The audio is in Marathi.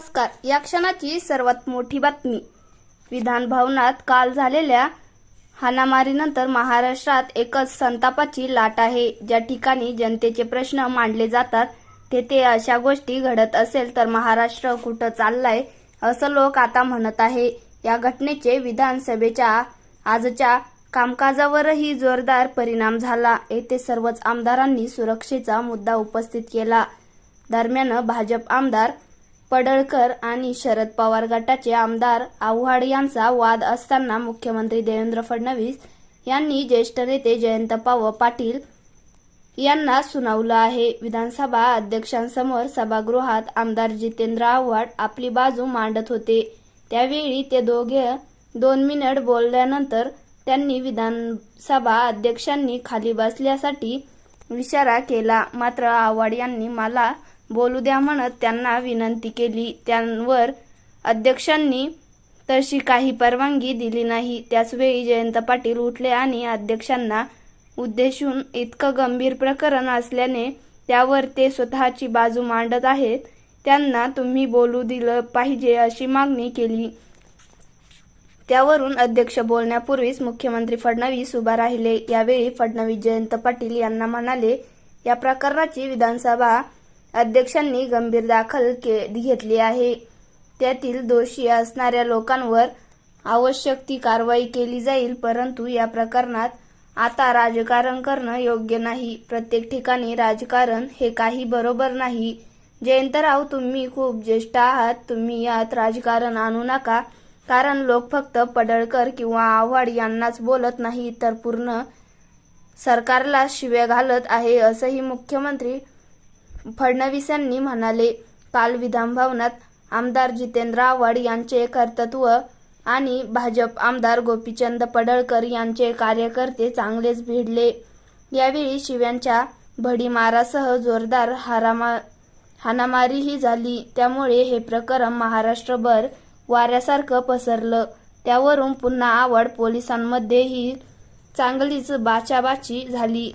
नमस्कार. या क्षणाची सर्वात मोठी बातमी. विधान भवनात काल झालेल्या हाणामारीनंतर महाराष्ट्रात एकच संतापाची लाट आहे. ज्या ठिकाणी जनतेचे प्रश्न मांडले जातात तेथे अशा गोष्टी घडत असेल तर महाराष्ट्र कुठं चाललाय असं लोक आता म्हणत आहे. या घटनेचे विधानसभेच्या आजच्या कामकाजावरही जोरदार परिणाम झाला. येथे सर्वच आमदारांनी सुरक्षेचा मुद्दा उपस्थित केला. दरम्यान भाजप आमदार पडळकर आणि शरद पवार गटाचे आमदार आव्हाड यांचा वाद असताना मुख्यमंत्री देवेंद्र फडणवीस यांनी ज्येष्ठ नेते जयंत पाव पाटील यांना सुनावलं आहे. विधानसभा अध्यक्षांसमोर सभागृहात आमदार जितेंद्र आव्हाड आपली बाजू मांडत होते. त्यावेळी ते दोघे दोन मिनिट बोलल्यानंतर त्यांनी विधानसभा अध्यक्षांनी खाली बसल्यासाठी इशारा केला. मात्र आव्हाड यांनी मला बोलू द्या म्हणत त्यांना विनंती केली. त्यांवर अध्यक्षांनी तशी काही परवानगी दिली नाही. त्याचवेळी जयंत पाटील उठले आणि अध्यक्षांना उद्देशून इतकं गंभीर प्रकरण असल्याने त्यावर ते स्वतःची बाजू मांडत आहेत. त्यांना तुम्ही बोलू दिलं पाहिजे अशी मागणी केली. त्यावरून अध्यक्ष बोलण्यापूर्वीच मुख्यमंत्री फडणवीस उभा राहिले. यावेळी फडणवीस जयंत पाटील यांना म्हणाले या प्रकरणाची विधानसभा अध्यक्षांनी गंभीर दाखल के घेतली आहे. त्यातील दोषी असणाऱ्या लोकांवर आवश्यक ती कारवाई केली जाईल परंतु या प्रकरणात आता राजकारण करणं योग्य नाही. प्रत्येक ठिकाणी राजकारण हे काही बरोबर नाही. जयंतराव तुम्ही खूप ज्येष्ठ आहात तुम्ही यात राजकारण आणू नका. कारण लोक फक्त पडळकर किंवा आव्हाड यांनाच बोलत नाही तर पूर्ण सरकारला शिव्या घालत आहे असंही मुख्यमंत्री फडणवीसांनी म्हणाले काल विधानभवनात आमदार जितेंद्र आव्हाड यांचे कर्तृत्व आणि भाजप आमदार गोपीचंद पडळकर यांचे कार्यकर्ते चांगलेच भिडले. यावेळी शिव्यांच्या भडीमारासह जोरदार हारामा हाणामारीही झाली. त्यामुळे हे प्रकरण महाराष्ट्रभर वाऱ्यासारखं पसरलं. त्यावरून पुन्हा आवड पोलिसांमध्येही चांगलीच बाचाबाची झाली.